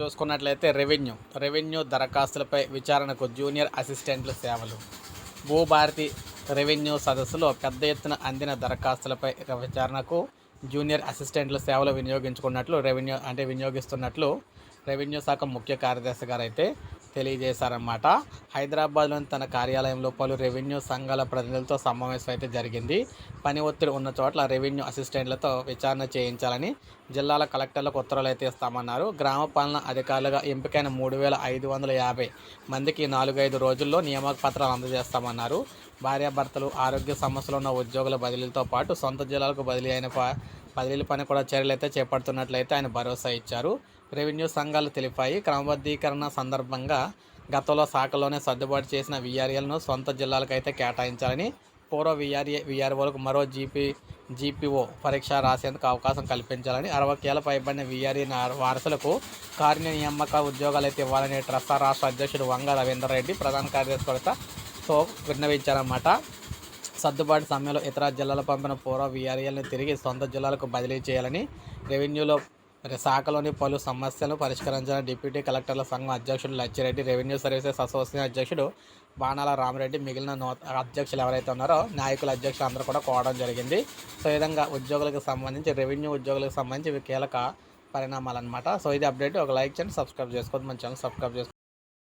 చూసుకున్నట్లయితే revenue revenue దరఖాస్తులపై విచారణకు junior అసిస్టెంట్ల సేవలు. భూభారతి రెవెన్యూ సదస్సులో పెద్ద ఎత్తున అందిన దరఖాస్తులపై విచారణకు జూనియర్ అసిస్టెంట్ల సేవలు వినియోగించుకున్నట్లు రెవెన్యూ అంటే వినియోగిస్తున్నట్లు రెవెన్యూ శాఖ ముఖ్య కార్యదర్శి గారు అయితే తెలియజేశారన్నమాట. హైదరాబాద్లోని తన కార్యాలయంలో పలు రెవెన్యూ సంఘాల ప్రతినిధులతో సమావేశం అయితే జరిగింది. పని ఒత్తిడి ఉన్న చోట్ల రెవెన్యూ అసిస్టెంట్లతో విచారణ చేయించాలని జిల్లాల కలెక్టర్లకు ఉత్తర్వులు అయితే ఇస్తామన్నారు. గ్రామ పాలన అధికారులుగా ఎంపికైన మూడు వేల ఐదు వందల యాభై మందికి నాలుగైదు రోజుల్లో నియామక పత్రాలు అందజేస్తామన్నారు. భార్యాభర్తలు ఆరోగ్య సమస్యలు ఉన్న ఉద్యోగుల బదిలీలతో పాటు సొంత జిల్లాలకు బదిలీ అయిన ప పని కూడా చర్యలైతే చేపడుతున్నట్లయితే ఆయన భరోసా ఇచ్చారు. రెవెన్యూ సంఘాలు తెలిపాయి. క్రమబద్ధీకరణ సందర్భంగా గతంలో శాఖలోనే సర్దుబాటు చేసిన విఆర్ఏలను సొంత జిల్లాలకైతే కేటాయించాలని పూర్వ విఆర్ఏ విఆర్ఓలకు మరో జీపీ జీపీఓ పరీక్ష రాసేందుకు అవకాశం కల్పించాలని అరవై పైబడిన విఆర్ఏ వారసులకు కార్య నియామక ఉద్యోగాలు అయితే ఇవ్వాలని ట్రస్టా రాష్ట్ర అధ్యక్షుడు వంగ రవీందర్ రెడ్డి ప్రధాన కార్యదర్శి కొరత సో విన్నవించారన్నమాట. సర్దుబాటు సమయంలో ఇతర జిల్లాల పంపిన పూర్వ విఆర్ఏలను తిరిగి సొంత జిల్లాలకు బదిలీ చేయాలని రెవెన్యూలో శాఖలోని పలు సమస్యలను పరిష్కరించాలని డిప్యూటీ కలెక్టర్ల సంఘం అధ్యక్షుడు లచ్చిరెడ్డి రెవెన్యూ సర్వీసెస్ అసోసియేషన్ అధ్యక్షుడు బాణాల రామరెడ్డి మిగిలిన అధ్యక్షులు ఎవరైతే ఉన్నారో నాయకుల అధ్యక్షులు అందరూ కూడా కోవడం జరిగింది. సో ఈ విధంగా ఉద్యోగులకు సంబంధించి రెవెన్యూ ఉద్యోగులకు సంబంధించి ఇవి కీలక పరిణామాలు అనమాట సో ఇది అప్డేట్. ఒక లైక్ చేయండి సబ్స్క్రైబ్ చేసుకోవద్దు. మన ఛానల్ సబ్స్క్రైబ్ చేసుకోండి